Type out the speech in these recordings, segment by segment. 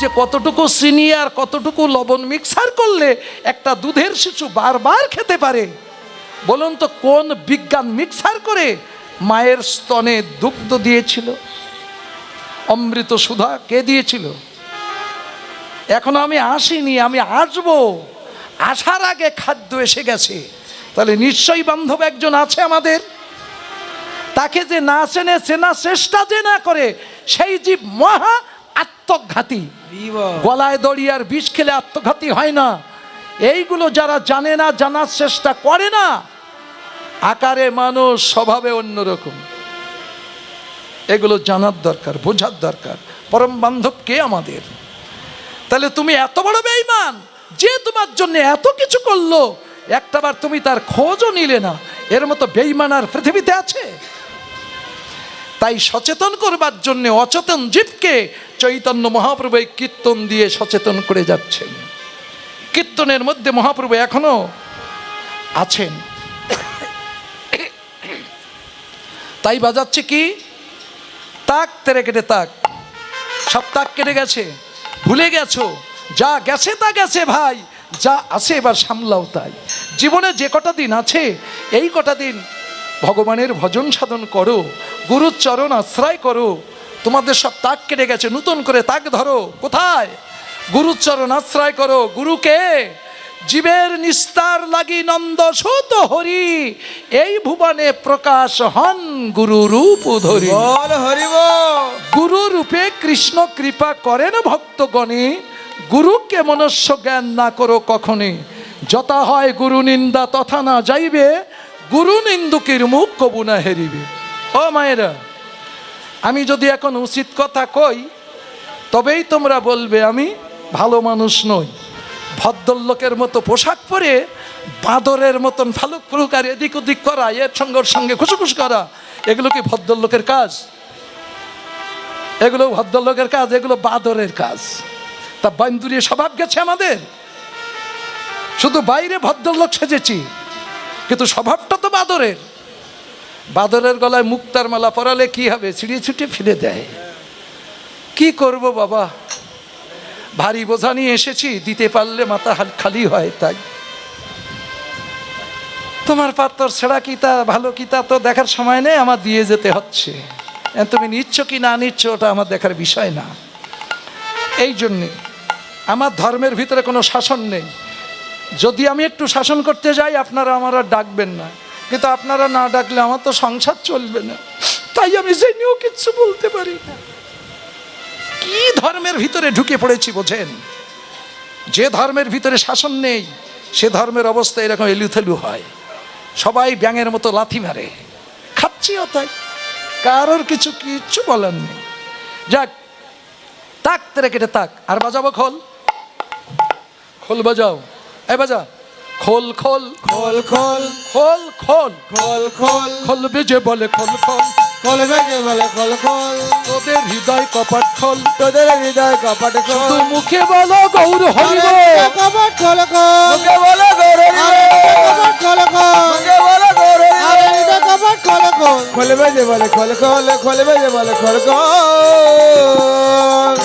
যে কতটুকু চিনি আর কতটুকু লবণ মিক্সার করলে একটা দুধের শিশু বারবার খেতে পারে? বলুন তো, কোন বিজ্ঞান মিক্সার করে মায়ের স্তনে দুগ্ধ দিয়েছিল? অমৃত সুধা কে দিয়েছিল? এখনও আমি আসিনি, আমি আসব। আসার আগে খাদ্য এসে গেছে। তাহলে নিশ্চয়ই বান্ধব একজন আছে আমাদের? তাকে যে না চেনে চেনা চেষ্টা যে না করে, সেই জীব মহা আত্মঘাতী। গলায় দড়িয়ার বিষ খেলে আত্মঘাতী হয় না। এইগুলো যারা জানে না জানার চেষ্টা করে না। আকারে মানুষ স্বভাবে অন্যরকম। এগুলো জানার দরকার বোঝার দরকার। পরম বান্ধব কে আমাদের? তাহলে তুমি এত বড় বেঈমান যে তোমার জন্য এত কিছু করল একটাবার তুমি তার খোঁজও নিলে না। এর মতো বেঈমান আর পৃথিবীতে আছে? তাই সচেতন করবার জন্য অচেতন জীবকে চৈতন্য মহাপ্রভু এই কীর্তন দিয়ে সচেতন করে যাচ্ছেন। কীর্তনের মধ্যে মহাপ্রভু এখনও আছেন। তাই বাজাচ্ছে কি? তাক, তেরে কেটে তাক। সব তাক কেটে গেছে। ভুলে গেছো? যা গেছে তা গেছে ভাই, যা আছে এবার সামলাও তাই। জীবনে যে কটা দিন আছে, এই কটা দিন ভগবানের ভজন সাধন করো গুরুর চরণ আশ্রয় করো তোমাদের সব তাক কেটে গেছে নতুন করে তাক ধরো কোথায়? গুরুর চরণ আশ্রয় করো গুরুকে জীবের নিস্তার লাগি নন্দ সুত হরি এই ভুবনে প্রকাশ হন গুরু রূপ ধরি। গুরু রূপে কৃষ্ণ কৃপা করেন ভক্তগণে গুরুকে মনুষ্য জ্ঞান না করো কখনে যথা হয় গুরু নিন্দা তথা না যাইবে গুরু নিন্দুকের মুখ কবু না হেরিবে। ও মায়েরা, আমি যদি এখন উচিত কথা কই, তবেই তোমরা বলবে আমি ভালো মানুষ নই। ভদ্রলোকের মতো পোশাক পরে বাঁদরের মতন ফালুক ফুলুক আর এদিক ওদিক করা, এর সঙ্গে ওর সঙ্গে খুশুখুস করা, এগুলো কি ভদ্রলোকের কাজ? এগুলো ভদ্রলোকের কাজ, এগুলো বাদরের কাজ। তা বান্দুরিয়ে স্বভাব গেছে আমাদের। শুধু বাইরে ভদ্রলোক সেজেছি। কিন্তু স্বভাবটা তো বাদরের। বাদরের গলায় মুক্তার মালা পরালে কি হবে? ছিঁড়িয়ে ছুটিয়ে ফেলে দেয়। কি করব বাবা? ভারী বোঝা নিয়ে এসেছি, দিতে পারলে মাথা খালি হয় তাই। তোমার পাত্তর ছেঁড়া কি তা, ভালো কি তা দেখার সময় নেই, আমার দিয়ে যেতে হচ্ছে। তুমি নিচ্ছ কি না নিচ্ছ, ওটা আমার দেখার বিষয় না। এই জন্যে, আমার ধর্মের ভিতরে কোনো শাসন নেই। যদি আমি একটু শাসন করতে যাই, আপনারা আমার আর ডাকবেন না। কিন্তু আপনারা না ডাকলে আমার তো সংসার চলবে না। তাই আমি জেনেও কিচ্ছু বলতে পারি না। কি ধর্মের ভিতরে ঢুকে পড়েছি বোঝেন? যে ধর্মের ভিতরে শাসন নেই, সে ধর্মের অবস্থা এরকম এলুথেলু হয়। সবাই ব্যাঙের মতো লাথি মারে। খাচ্ছিও তাই। কারোর কিছু কিচ্ছু বলার নেই। যাক, তাক তেরে কেটে তাক। আর বাজাবো খোল। খোল বাজাও। এ বাজা খোল খোল খোল খোল খোল খোল। খোল খোল। খোল বেজে বলে খোল খোল। খোল বেগে বলে খোল খোল। তোদের হৃদয় কপাট খোল তোদের হৃদয় কপাট খোল। তুই মুখে বলো গৌর হরিব কপাট খোল খোল। মুখে বলো গৌর কপাট খোল খোল। মুখে বলো গৌর কপাট খোল খোল। বলে খোল খোল খোল বেগে বলে খোল খোল।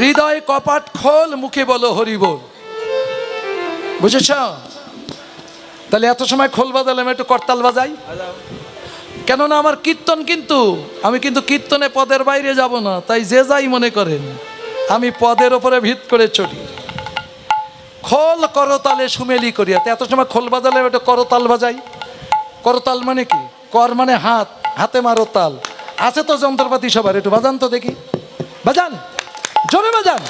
হৃদয় কপাট খোল মুখে বলো হরি বল। বুঝেছ? তাহলে এত সময় খোল বাজালাম, একটু করতাল বাজাই। কেননা আমার কীর্তন কিন্তু, আমি কিন্তু কীর্তনে পদের বাইরে যাব না, তাই যে যাই মনে করেন, আমি পদের ওপরে ভিত করে চলি। খোল করতালে সুমেলি করিয়া এত সময় খোল বাজালে আমি একটু করতাল বাজাই। করতাল মানে কি? কর মানে হাত, হাতে মারো তাল। আছে তো যন্ত্রপাতি সবার, একটু বাজান তো দেখি। বাজান, জোরে বাজান।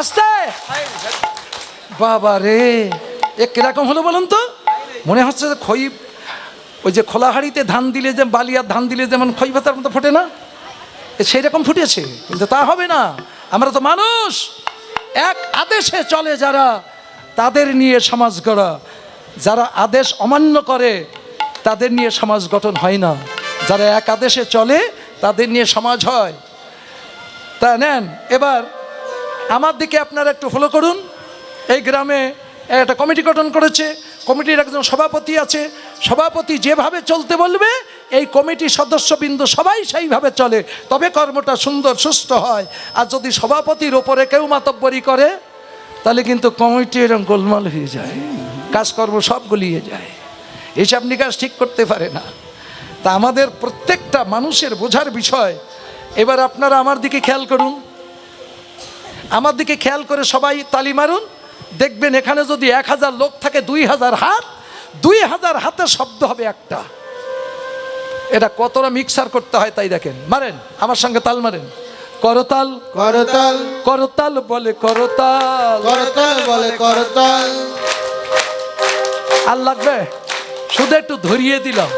আস্তে। বাবা রে এ কীরকম হলো বলুন তো? মনে হচ্ছে যে খই ওই যে খোলা হাড়িতে ধান দিলে যে বালিয়ার ধান দিলে যেমন খই পাতার মতো ফোটে না? সেই রকম ফুটেছে কিন্তু তা হবে না। আমরা তো মানুষ। এক আদেশে চলে যারা তাদের নিয়ে সমাজ গড়া। যারা আদেশ অমান্য করে তাদের নিয়ে সমাজ গঠন হয় না। যারা এক আদেশে চলে তাদের নিয়ে সমাজ হয়। তা নেন, এবার আমার দিকে আপনারা একটু ফলো করুন। এই গ্রামে একটা কমিটি গঠন করেছে, কমিটির একজন সভাপতি আছে। সভাপতি যেভাবে চলতে বলবে, এই কমিটির সদস্যবৃন্দ সবাই সেইভাবে চলে। তবে কর্মটা সুন্দর, সুস্থ হয়। আর যদি সভাপতির ওপরে কেউ মাতব্বরি করে, তাহলে কিন্তু কমিটি এরকম গোলমাল হয়ে যায়। কাজকর্ম সব গুলিয়ে যায়। হিসাব নিকাশ ঠিক করতে পারে না। তা আমাদের প্রত্যেকটা মানুষের বোঝার বিষয় এবার আপনারা আমার দিকে খেয়াল করুন। আমার দিকে খেয়াল করে সবাই তালি মারুন। দেখবেন এখানে যদি এক হাজার লোক থাকে দুই হাজার হাত দুই হাজার হাতের শব্দ হবে একটা। এটা কতটা মিক্সার করতে হয় তাই দেখেন। মারেন আমার সঙ্গে তাল মারেন। করতাল করতাল। করতাল বলে করতাল। করতাল বলে করতাল। আর লাগবে? শুধু একটু ধরিয়ে দিলাম।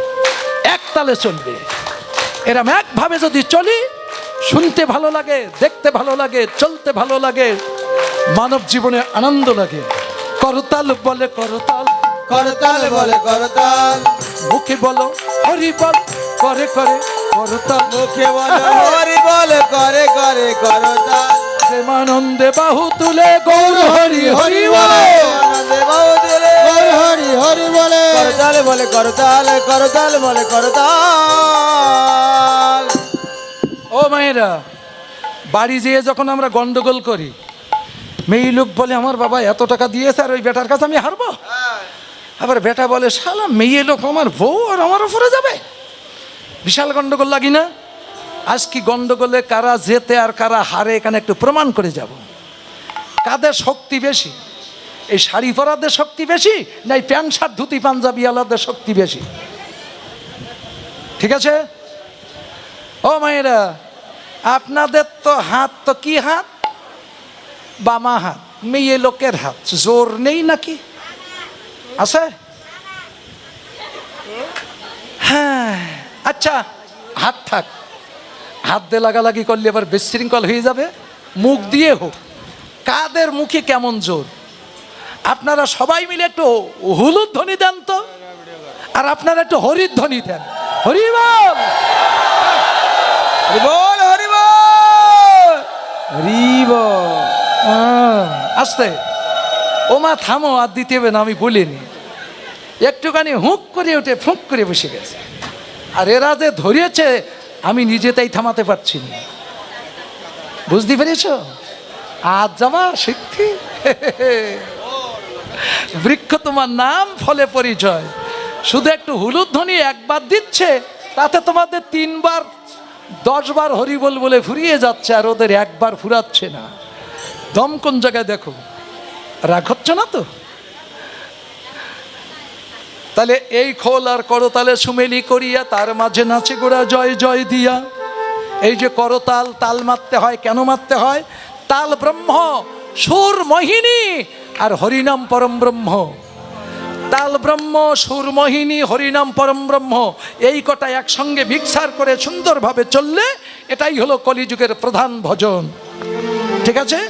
এক তালে চলবে। এরম একভাবে যদি চলি শুনতে ভালো লাগে দেখতে ভালো লাগে চলতে ভালো লাগে। মানব জীবনে আনন্দ লাগে। করতাল বলে করতাল করতাল বলে করতাল। মুখে বলো হরি বল করে করে করতাল। মুখে বলে হরি বলে করে করে করতাল। প্রেমানন্দে বাহু তুলে গৌর হরি হরি বলে। আনন্দে বাবু দিলে হরি হরি বলে। করতাল বলে করতাল করতাল বলে করতাল। ও মায়েরা, বাড়ি যেয়ে যখন আমরা গন্ডগোল করি, মেয়ে লোক বলে, আমার বাবা এত টাকা দিয়েছে আর ওই বেটার কাছে আমি হারবো? আবার বেটা বলে, শালা, মেয়ে লোক আমার বউ আর আমার উপরে যাবে? বিশাল গন্ডগোল লাগি না? আজ কি গন্ডগোলে কারা জেতে আর কারা হারে, এখানে একটু প্রমাণ করে যাব। কাদের শক্তি বেশি? এই শাড়ি পরাদের শক্তি বেশি, না এই প্যান্ট শার্ট, ধুতি, পাঞ্জাবি আলাদের শক্তি বেশি? ঠিক আছে? ও মায়েরা, আপনাদের তো হাত তো কি হাত? বামা হাত, মেয়ে লোকের হাত, জোর নেই নাকি? আছে? হ্যাঁ আচ্ছা হাত থাক। হাত দিয়ে লাগালাগি করলে এবার বিশৃঙ্খল হয়ে যাবে। মুখ দিয়ে হোক। কাদের মুখে কেমন জোর? আপনারা সবাই মিলে একটু হলুদ ধ্বনি দেন তো। আর আপনারা একটু হরির ধ্বনি দেন। হরি আস্তে। ও মা, থামো, আর দিতে হবে না, আমি বলিনি। একটুখানি হুঁক করে উঠে, ফুঁক করে বসে গেছে। আর এরা যে ধরিয়েছে আমি নিজে তাই থামাতে পারছি না। বুঝতে পেরেছ? আজ যাবা শিক্ষি বৃক্ষ তোমার নাম, ফলে পরিচয়। শুধু একটু হলুদ ধ্বনি একবার দিচ্ছে, তাতে তোমাদের তিনবার দশবার হরিবল বলে ফুরিয়ে যাচ্ছে আর ওদের একবার ফুরাচ্ছে না। দম কোন জায়গায় দেখো? রাগ হচ্ছে না তো? তাহলে এই খোল আর করতালে সুমেলি করিয়া, তার মাঝে নাচে গোড়া জয় জয় দিয়া। এই যে করতাল তাল মারতে হয়, কেন মারতে হয়? তাল ব্রহ্ম, সুর মোহিনী, আর হরিনাম পরম ব্রহ্ম। তাল ব্রহ্ম সুরমোহিনী হরিনাম পরম ব্রহ্ম, এই কটা একসঙ্গে ভিক্ষার করে সুন্দরভাবে চললে এটাই হলো কলিযুগের প্রধান ভজন। ঠিক আছে?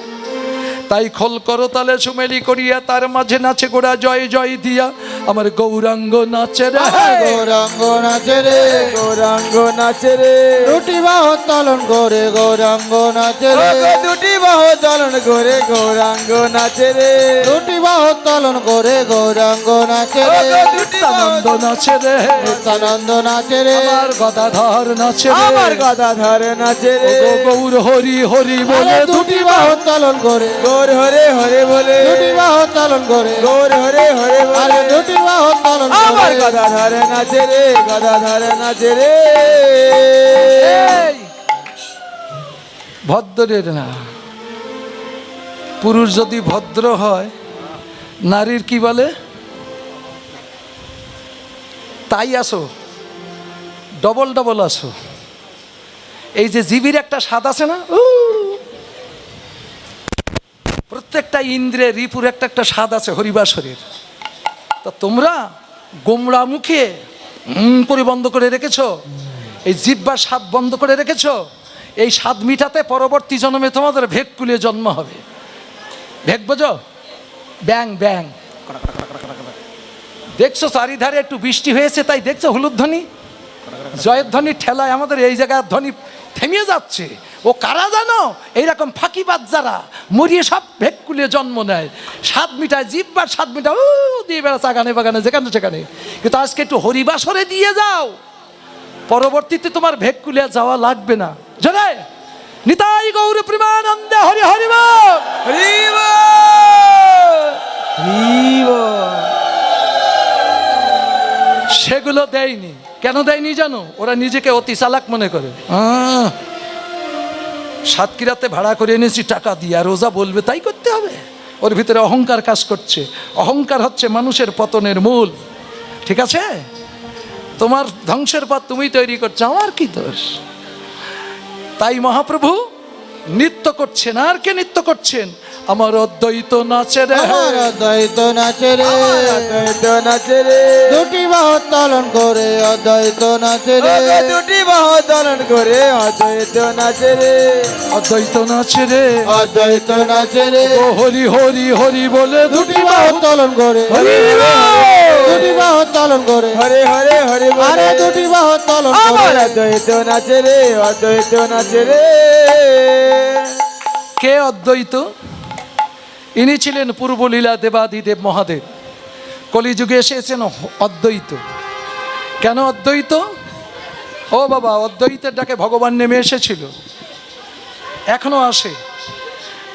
তাই খোল করো তালে সুমেলি করিয়া তার মাঝে নাচে গোড়া জয় জয় দিয়া। আমার গৌরাঙ্গ নাচে রে। গৌরাঙ্গ নাচে রে গৌরাঙ্গ নাচে রে। দুটি বাহ চলন করে গৌরাঙ্গ নাচে রে। দুটি বাহ চলন করে গৌরাঙ্গ নাচে রে। দুটি বাহ চলন করে গৌরাঙ্গ নাচে রে। নিত্যানন্দ নাচে রে। নিত্যানন্দ নাচে রে। আমার গদাধর নাচে রে। আমার গাদাধর নাচে রে। গৌর হরি হরি বলে দুটি বাহ চলন করে গৌর হরে হরে বলে। দুটি বাহ চলন করে। গৌর হরে হরে বলে। দুটি বাহ চলন আমার গাদাধর নাচে রে গাদাধর নাচে রে। এই! ভদ্রের না। পুরুষ যদি ভদ্র হয় নারীর কি বলে? তাই আসো। ডবল ডবল আসো। এই যে জিবির একটা স্বাদ আছে না? উ! প্রত্যেকটা ইন্দ্রে, রিপুর একটা একটা স্বাদ আছে, হরিবাসরের। তা তোমরা গোমড়া মুখে করে বন্ধ করে রেখেছো, এই জিব্বার স্বাদ বন্ধ করে রেখেছো, এই স্বাদ মিটাতে পরবর্তী জন্মে তোমাদের ভেগ কুলে জন্ম হবে। ভেগ বোঝো? ব্যাং ব্যাং। দেখছ চারিধারে একটু বৃষ্টি হয়েছে, তাই দেখছ হলুদ ধ্বনি? জয়ের ধ্বনির ঠেলায় আমাদের এই জায়গার ধ্বনি থেমে যাচ্ছে। ও কারা জানো? এইরকম ফাঁকিবাদ যারা, মরিয়ে সব ভেকুলে জন্ম নেয়। সাত মিটায় জিব্বার সাত মিটা উ, দিয়ে বেড়া চাগানে বাগানে, যেখানে সেখানে। কিন্তু আজকে একটু হরিবাসরে দিয়ে যাও। পরবর্তীতে তোমার ভেগ কুলিয়া যাওয়া লাগবে না। জানে নিতাই গৌর প্রেমানন্দে হরি হরি সেগুলো দেয়নি। কেন দেয়নি জানো? ওরা নিজেকে অতি চালাক মনে করে। সাতক্ষীরাতে ভাড়া করে এনেছি, টাকা দিয়ে, আর রোজা বলবে, তাই করতে হবে? ওর ভিতরে অহংকার কাজ করছে। অহংকার হচ্ছে মানুষের পতনের মূল। ঠিক আছে? তোমার ধ্বংসের পথ তুমি তৈরি করছ, আমার কি দোষ? তাই মহাপ্রভু নৃত্য করছেন, আর কে নৃত্য করছেন? আমার অদ্বৈত নাচে রে। আমার অদ্বৈত নাচে রে। অদ্বৈত নাচে রে। দুটি বাহু তলন করে অদ্বৈত নাচে রে। দুটি বাহু দলন করে অদ্বৈত নাচে রে। অদ্বৈত নাচে রে। অদ্বৈত নাচে রে। ও হরি হরি হরি বলে দুটি বাহু তলন করে। হরি দুটি বাহু তলন করে। হরে হরে হরে বলে। আরে দুটি বাহু তলন আমার করে অদ্বৈত নাচে রে অদ্বৈত নাচে রে। কে অদ্বৈত? ইনি ছিলেন পূর্বলীলা দেবাদিদেব মহাদেব। কলিযুগে এসেছেন অদ্বৈত। কেন অদ্বৈত? ও বাবা, অদ্বৈতের ডাকে ভগবান নেমে এসেছিল। এখনও আসে।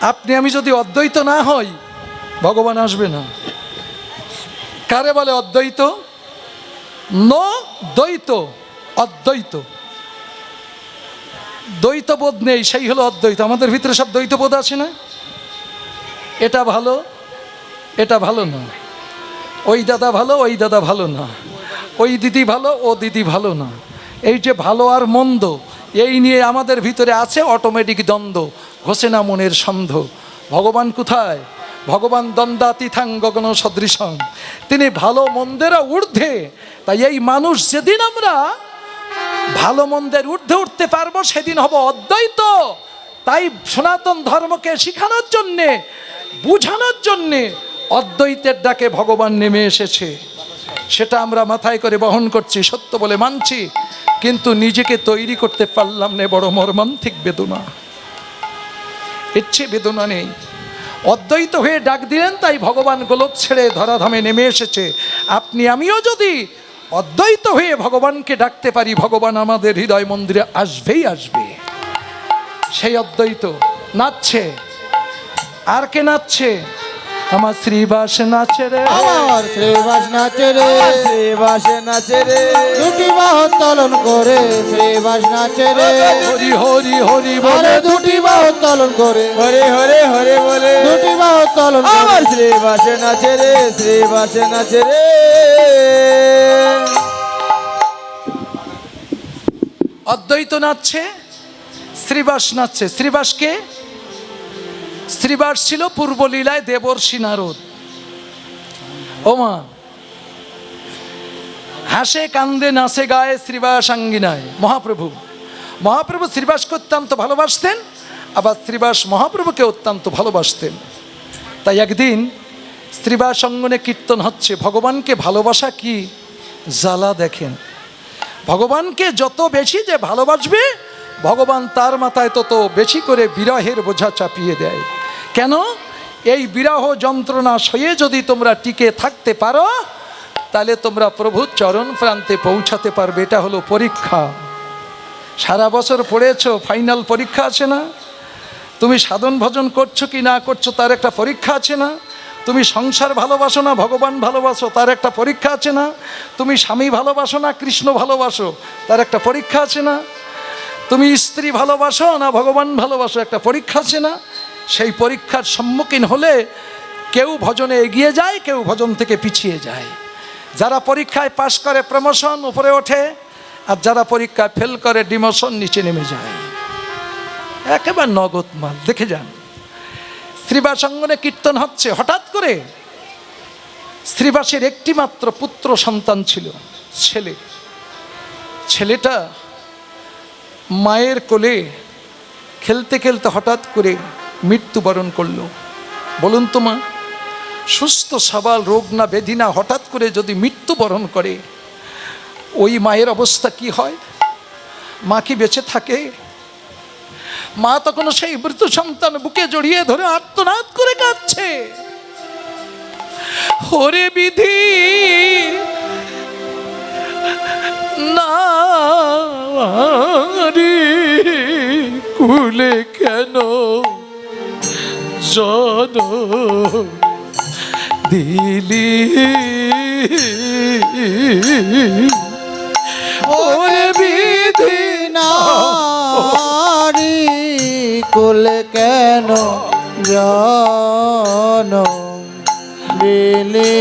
আপনি, আমি যদি অদ্বৈত না হই, ভগবান আসবে না। কারে বলে অদ্বৈত? ন দ্বৈত, অদ্বৈত। দ্বৈতবোধ নেই, সেই হলো অদ্বৈত। আমাদের ভিতরে সব দ্বৈতবোধ আছে না? এটা ভালো এটা ভালো না। ওই দাদা ভালো, ওই দাদা ভালো না। ওই দিদি ভালো, ও দিদি ভালো না। এই যে ভালো আর মন্দ, এই নিয়ে আমাদের ভিতরে আছে অটোমেটিক দ্বন্দ্ব ঘোষে না মনের সন্ধ ভগবান কোথায়? ভগবান দ্বন্দ্বাতিথাং গগন সদৃশং তিনি ভালো মন্দেরও ঊর্ধ্বে। তাই এই মানুষ যেদিন আমরা ভালো মন্দের ঊর্ধ্বে উঠতে পারব, সেদিন হব অদ্বৈত। তাই সনাতন ধর্মকে শিখানোর জন্যে বুঝানোর জন্যে অদ্বৈতের ডাকে ভগবান নেমে এসেছে। সেটা আমরা মাথায় করে বহন করছি, সত্য বলে মানছি, কিন্তু নিজেকে তৈরি করতে পারলাম না, বড় মর্মান্তিক বেদনা। ইচ্ছে বেদনা নেই। অদ্বৈত হয়ে ডাক দিলেন, তাই ভগবান গোলক ছেড়ে ধরাধামে নেমে এসেছে। আপনি, আমিও যদি অদ্বৈত হয়ে ভগবানকে ডাকতে পারি, ভগবান আমাদের হৃদয় মন্দিরে আসবেই আসবে। সেই অদ্বৈত নাচছে। আর কে নাচছে? আমার শ্রীবাস নাচে রে। আমার শ্রীবাস নাচে রে। শ্রীবাসে নাচে রে। দুটি বাহু তলন করে শ্রীবাস নাচে রে। হরি হরি হরি বলে। দুটি বাহু তলন করে। হরে হরে হরে বলে। দুটি বাহু তলন আমার শ্রীবাসে নাচে রে শ্রীবাসে নাচে রে। অদ্বৈত নাচছে শ্রীবাস নাচছে। শ্রীবাসকে শ্রীবাস ছিল পূর্বলীলায় দেবর্ষি নারদ। ওমা। হাসে, কান্দে, নাচে, গায়ে শ্রীবাস আঙ্গিনায় মহাপ্রভু। মহাপ্রভু শ্রীবাসকে অত্যন্ত ভালোবাসতেন, আবার শ্রীবাস মহাপ্রভুকে অত্যন্ত ভালোবাসতেন। তাই একদিন শ্রীবাস অঙ্গনে কীর্তন হচ্ছে, ভগবানকে ভালোবাসা কি জ্বালা দেখেন। ভগবানকে যত বেশি যে ভালোবাসবে, ভগবান তার মাথায় তত বেশি করে বিরহের বোঝা চাপিয়ে দেয়। কেন? এই বিরাহ যন্ত্রণা সয়ে যদি তোমরা টিকে থাকতে পারো, তাহলে তোমরা প্রভুর চরণ প্রান্তে পৌঁছাতে পারবে, এটা হলো পরীক্ষা। সারা বছর পড়েছো, ফাইনাল পরীক্ষা আছে না? তুমি সাধন ভজন করছ কি না করছ তার একটা পরীক্ষা আছে না? তুমি সংসার ভালোবাসো না, ভগবান ভালোবাসো তার একটা পরীক্ষা আছে না? তুমি স্বামী ভালোবাসো না, কৃষ্ণ ভালোবাসো তার একটা পরীক্ষা আছে না? তুমি স্ত্রী ভালোবাসো না, ভগবান ভালোবাসো একটা পরীক্ষা আছে না? সেই পরীক্ষার সম্মুখীন হলে কেউ ভজনে এগিয়ে যায়, কেউ ভজন থেকে পিছিয়ে যায়। যারা পরীক্ষায় পাশ করে প্রমোশন উপরে ওঠে, আর যারা পরীক্ষায় ফেল করে ডিমোশন নিচে নেমে যায়। একেবারে নগদ মাল, দেখে যান। শ্রীবাসঙ্গনে কীর্তন হচ্ছে, হঠাৎ করে শ্রীবাসের একটি মাত্র পুত্র সন্তান ছিল, ছেলে। ছেলেটা মায়ের কোলে খেলতে খেলতে হঠাৎ করে মৃত্যুবরণ করল। বলুন তো মা, সুস্থ, সবাল, রোগ না বেধি না, হঠাৎ করে যদি মৃত্যুবরণ করে, ওই মায়ের অবস্থা কি হয়? মা কি বেঁচে থাকে? মা তখন সেই মৃত সন্তান বুকে জড়িয়ে ধরে আর্তনাদ করে কাঁদছে। হরে বিধি, না কুলে কেন জন দিলি। ওরে বিধি নারী কুল কেন জন দিলি?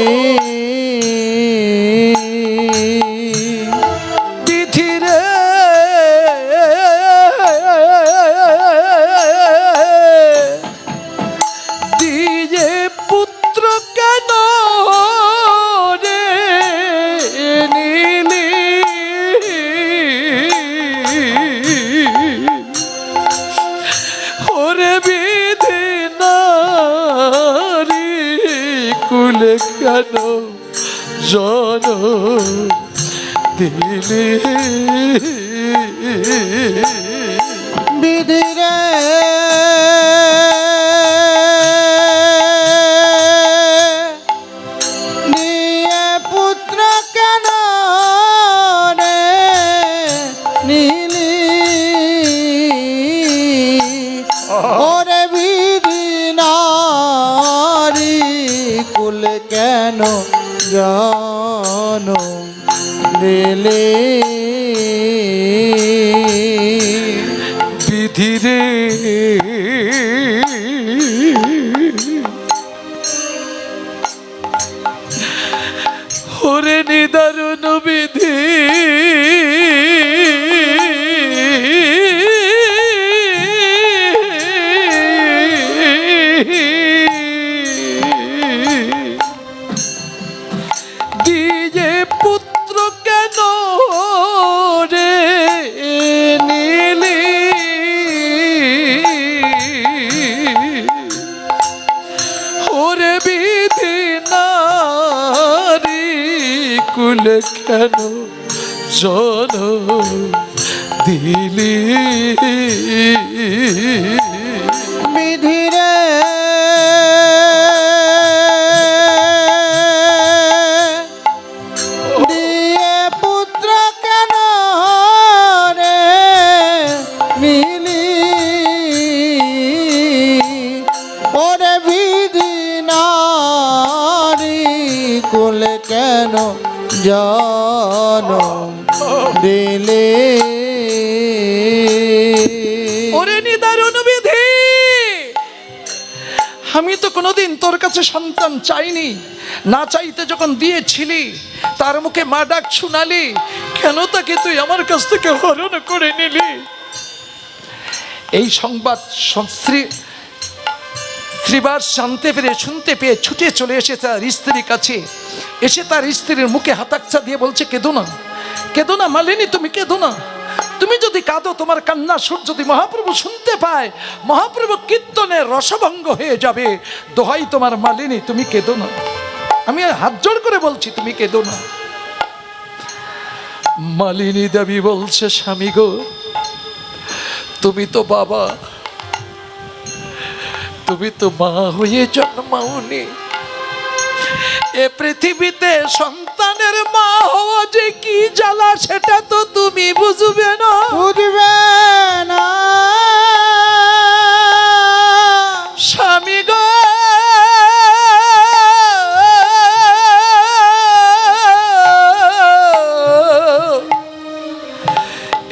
জানো দিলি। কোনোদিন তোর কাছে সন্তান চাইনি, না চাইতে যখন দিয়েছিলি, তার মুখে মা ডাক শুনালি, কেন তাকে তুই আমার কাছ থেকে হরণ করে নিলি? এই সংবাদ শ্রী শ্রীবাস জানতে পেরে শুনতে পেয়ে ছুটে চলে এসে তার স্ত্রীর কাছে। এসে তার স্ত্রীর মুখে হাতাকচা দিয়ে বলছে, কেঁদো না কেঁদো না মালিনী, তুমি কেঁদো না। তুমি যদি কাঁদো, তোমার কান্না সুর যদি মহাপ্রভু শুনতে পায়, মহাপ্রভু কীর্তনে রসভঙ্গ হয়ে যাবে। দোহাই তোমার মালিনী, তুমি কেঁদো না। আমি হাত জোর করে বলছি, তুমি কেঁদো না। মালিনী দেবী বলছে, স্বামী গো, তুমি তো বাবা। তুমি তো মা হয়ে জন্মাওনি। এ পৃথিবীতে সন্তানের মা হওয়া যে কি জ্বালা সেটা তো তুমি বুঝবে না। বুঝবে না। স্বামী গো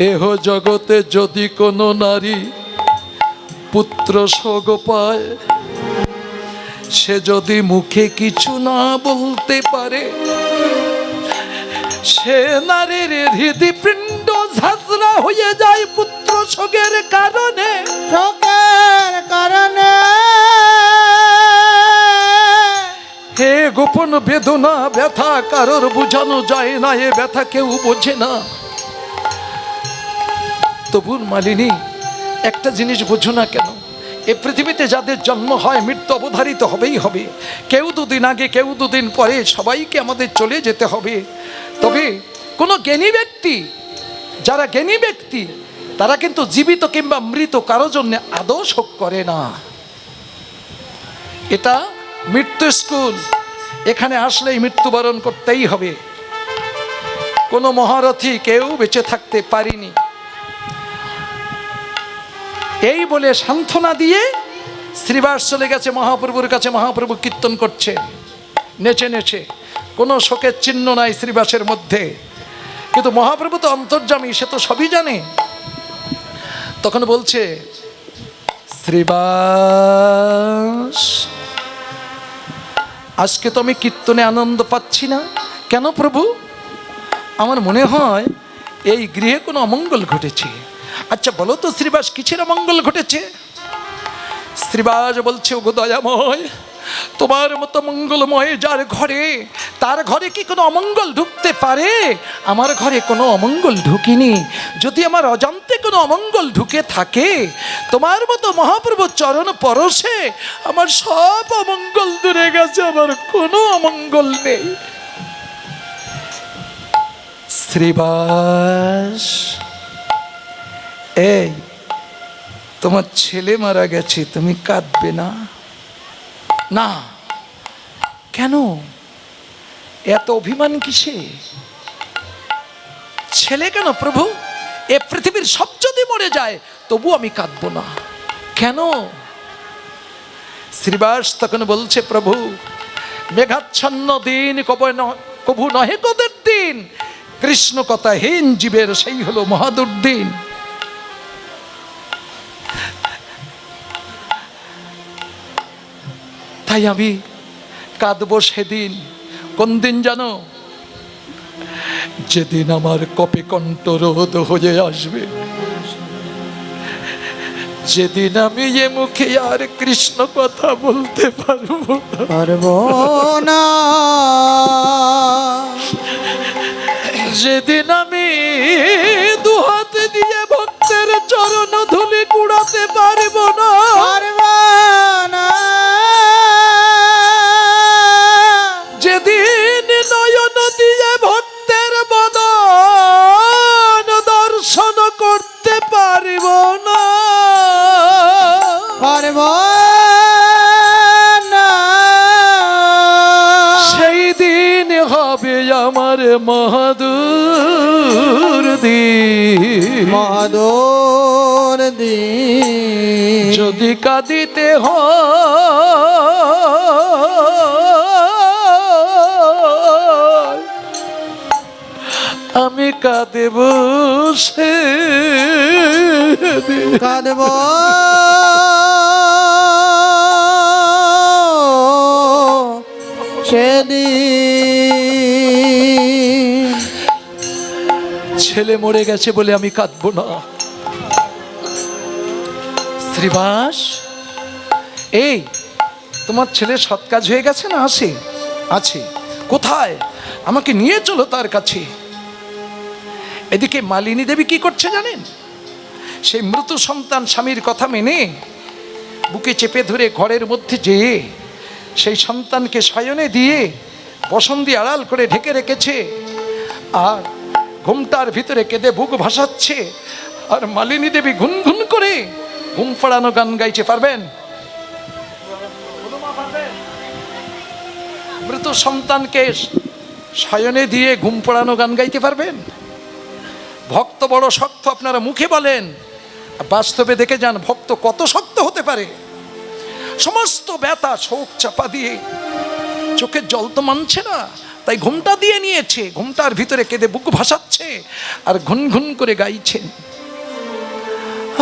এহ জগতে যদি কোনো নারী পুত্র শোক পায় সে যদি মুখে কিছু না বলতে পারে সে নারীর হৃদপিণ্ড ঝাঁঝরা হয়ে যায় পুত্র শোকের কারণে। শোকের কারণে। হে গোপন বেদনা ব্যথা কারোর বোঝানো যায় না এ ব্যথা কেউ বোঝে না। তবুর মালিনী একটা জিনিস বোঝো না কেন? এ পৃথিবীতে যাদের জন্ম হয়, মৃত্যু অবধারিত হবেই হবে। কেউ দুদিন আগে, কেউ দুদিন পরে সবাইকে আমাদের চলে যেতে হবে। তবে কোনো জ্ঞানী ব্যক্তি, যারা জ্ঞানী ব্যক্তি, তারা কিন্তু জীবিত কিংবা মৃত কারও জন্য আদৌ শোক করে না। এটা মৃত্যু স্কুল। এখানে আসলেই মৃত্যুবরণ করতেই হবে। কোনো মহারথী কেউ বেঁচে থাকতে পারিনি। এই বলে সান্ত্বনা দিয়ে শ্রীবাস চলে গেছে মহাপ্রভুর কাছে, মহাপ্রভু কীর্তন করছে। নেচে নেচে। কোনো শোকের চিহ্ন নাই শ্রীবাসের মধ্যে। কিন্তু মহাপ্রভু তো অন্তর্জামী সে তো সবই জানে। তখন বলছে, শ্রীবাস, আজকে তো আমি কীর্তনে আনন্দ পাচ্ছি না। কেন প্রভু? আমার মনে হয় এই গৃহে কোনো অমঙ্গল ঘটেছে। আচ্ছা বলো তো শ্রীবাস, কিসের অমঙ্গল ঘটেছে? শ্রীবাস বলছে, ওগো দয়াময়, তোমার মতো মঙ্গলময় যার ঘরে, তার ঘরে কি কোনো অমঙ্গল ঢুকতে পারে? আমার ঘরে কোনো অমঙ্গল ঢুকিনি। যদি আমার অজান্তে কোনো অমঙ্গল ঢুকে থাকে, তোমার মতো মহাপ্রভু চরণ পরশে, আমার সব অমঙ্গল দূরে গেছে, আমার কোনো অমঙ্গল নেই। শ্রীবাস এই, তোমার ছেলে মারা গেছে, তুমি কাঁদবে না? না। কেন? এত অভিমান কিসে? ছেলে কেন প্রভু? এ পৃথিবীর সব যদি মরে যায়, তবু আমি কাঁদবো না। কেন? শ্রীবাস তখন বলছে, প্রভু, মেঘাচ্ছন্ন দিন কবে কভু নহে কদের দিন। কৃষ্ণ কথাহীন জীবের সেই হলো মহাদুর্দিন তাই আমি? কাঁদবো সেদিন কোন দিন জানো? যেদিন আমার কপে কণ্ঠরোধ হয়ে আসবে যেদিন আমি এ মুখে আর কৃষ্ণ কথা বলতে পারব পারব না। যেদিন আমি দুহাতে দিয়ে ভক্তের চরণ ধুলি কুড়াতে পারব না। পারব। মহাদুর দিন। মহাদোর দিন। যদি কাঁদিতে হয় আমি কাঁদেব সে কাঁদব। সেদিন ছেলে মরে গেছে বলে আমি কাঁদবো না। শ্রীবাস, এই, তোমার ছেলে সৎ কাজ হয়ে গেছে না আছে? আছে। কোথায়? আমাকে নিয়ে চলো তার কাছে। এদিকে মালিনী দেবী কি করছে জানেন? সেই মৃত সন্তান স্বামীর কথা মেনে বুকে চেপে ধরে ঘরের মধ্যে যেয়ে সেই সন্তানকে শয়নে দিয়ে বসন্তি আড়াল করে ঢেকে রেখেছে। আর ঘুমটার ভিতরে কেঁদে বুক ভাসাচ্ছে। আর মালিনী দেবী গুনগুন করে ঘুম পড়ানো গান গাইতে পারবেন? মৃত সন্তানকে শয়নে দিয়ে ঘুম পড়ানো গান গাইতে পারবেন? ভক্ত বড় শক্ত আপনারা মুখে বলেন, বাস্তবে দেখে যান ভক্ত কত শক্ত হতে পারে। সমস্ত ব্যথা শোক চাপা দিয়ে চোখের জল তো মানছে না তাই ঘুমটা দিয়ে নিয়েছে। ঘুমটার ভিতরে কেঁদে বুক ভাসাচ্ছে আর ঘুন ঘুন করে গাইছেন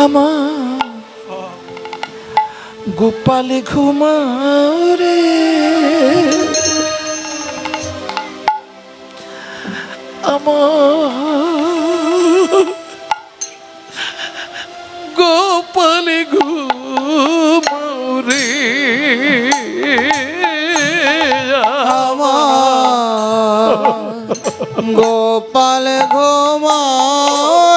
আমার গোপালে ঘুমারে। গোপালে ঘুমারে। আমার গোপাল ঘুমারে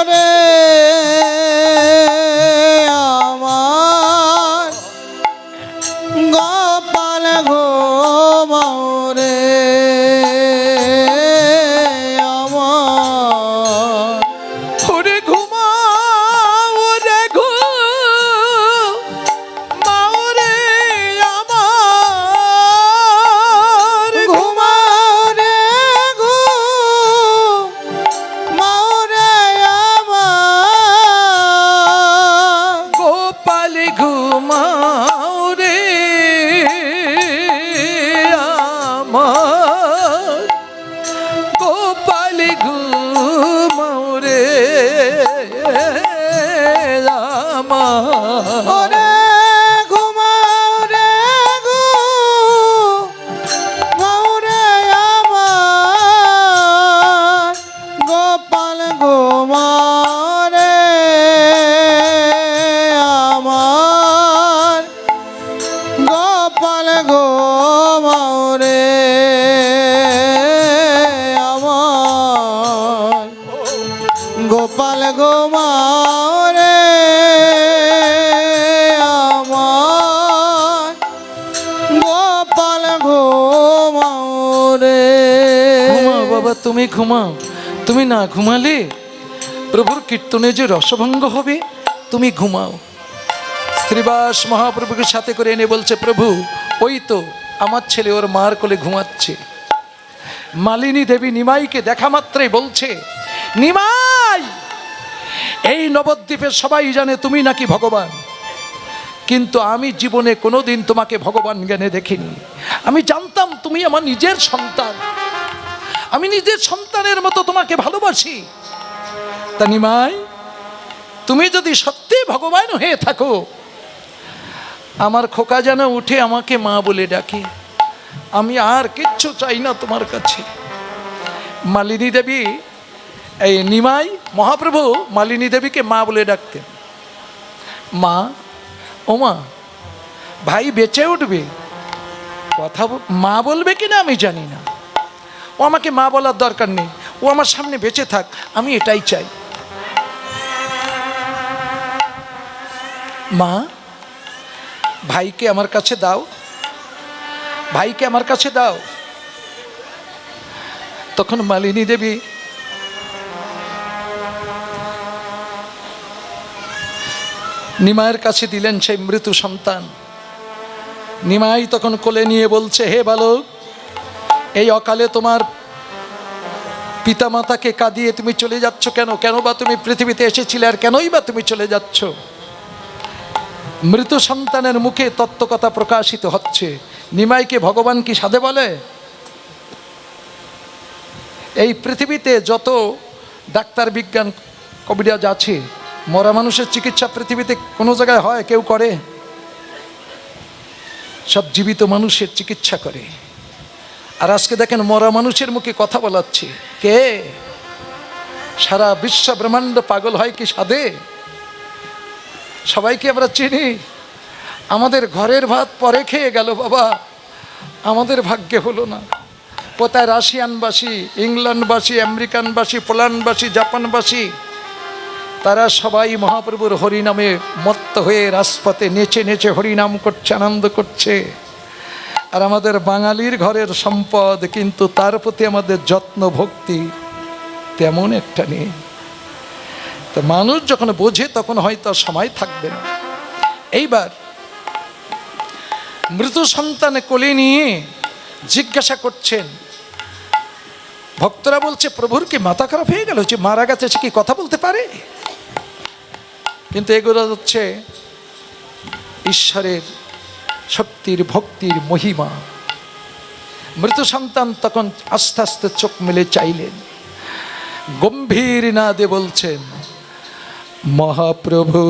না ঘুমালে? প্রভুর কীর্তনে যে রসভঙ্গ হবে, তুমি ঘুমাও। শ্রীবাস মহাপ্রভুকে সাথে করে এনে বলছে, প্রভু, ওই তো আমার ছেলে ওর মার কোলে ঘুমাচ্ছে। মালিনী দেবী নিমাইকে দেখা মাত্রই বলছে, নিমাই, এই নবদ্বীপের সবাই জানে তুমি নাকি ভগবান। কিন্তু আমি জীবনে কোনোদিন তোমাকে ভগবান জ্ঞানে দেখিনি। আমি জানতাম তুমি আমার নিজের সন্তান। আমি নিজের সন্তানের মতো তোমাকে ভালোবাসি। তা নিমাই তুমি যদি সত্যি ভগবান হয়ে থাকো, আমার খোকা যেন উঠে আমাকে মা বলে ডাকে। আমি আর কিচ্ছু চাই না তোমার কাছে। মালিনী দেবী, এই নিমাই মহাপ্রভু মালিনী দেবীকে মা বলে ডাকতেন। মা, ও মা, ভাই বেঁচে উঠবে। কথা মা বলবে কিনা আমি জানি না। ও আমাকে মা বলার দরকার নেই। ও আমার সামনে বেঁচে থাক, আমি এটাই চাই। মা, ভাইকে আমার কাছে দাও। ভাইকে আমার কাছে দাও। তখন মালিনী দেবী নিমায়ের কাছে দিলেন সেই মৃত্যু সন্তান। নিমাই তখন কোলে নিয়ে বলছে, হে বালক এই অকালে তোমার পিতামাতাকে কাঁদিয়ে তুমি চলে যাচ্ছ কেন? কেন বা তুমি পৃথিবীতে এসেছিলে আর কেনই বা তুমি চলে যাচ্ছ? মৃত সন্তানের মুখে তত্ত্বকথা প্রকাশিত হচ্ছে। নিমাইকে ভগবান কি সাধে বলে? এই পৃথিবীতে যত ডাক্তার, বিজ্ঞান, কবিরাজ আছে, মরা মানুষের চিকিৎসা পৃথিবীতে কোনো জায়গায় হয়, কেউ করে? সব জীবিত মানুষের চিকিৎসা করে। আর আজকে দেখেন মরা মানুষের মুখে কথা বলাচ্ছে। কে? সারা বিশ্ব ব্রহ্মাণ্ড পাগল হয় কি সাধে? সবাইকে আমরা চিনি। আমাদের ঘরের ভাত পরে খেয়ে গেল বাবা। আমাদের ভাগ্যে হলো না। কোথায় রাশিয়ানবাসী, ইংল্যান্ডবাসী, আমেরিকানবাসী, পোল্যান্ডবাসী, জাপানবাসী? তারা সবাই মহাপ্রভুর হরিনামে মত্ত হয়ে রাজপথে নেচে নেচে হরিনাম করছে, আনন্দ করছে। আর আমাদের বাঙালির ঘরের সম্পদ, কিন্তু তার প্রতি আমাদের যত্ন, ভক্তি তেমন একটা নেই। তো মানুষ যখন বোঝে, তখন হয়তো সময় থাকবে না। এইবার মৃত সন্তানে কোলে নিয়ে জিজ্ঞাসা করছেন, ভক্তরা বলছে, প্রভুর কি মাথা খারাপ হয়ে গেল? যে মারা গেছে, সে কি কথা বলতে পারে? কিন্তু এগুলো হচ্ছে ঈশ্বরের শক্তির ভক্তির মহিমা। মৃত সন্তান তখন আস্তে আস্তে চোখ মেলে চাইলেন। গম্ভীর নাদে বলছেন, মহাপ্রভু।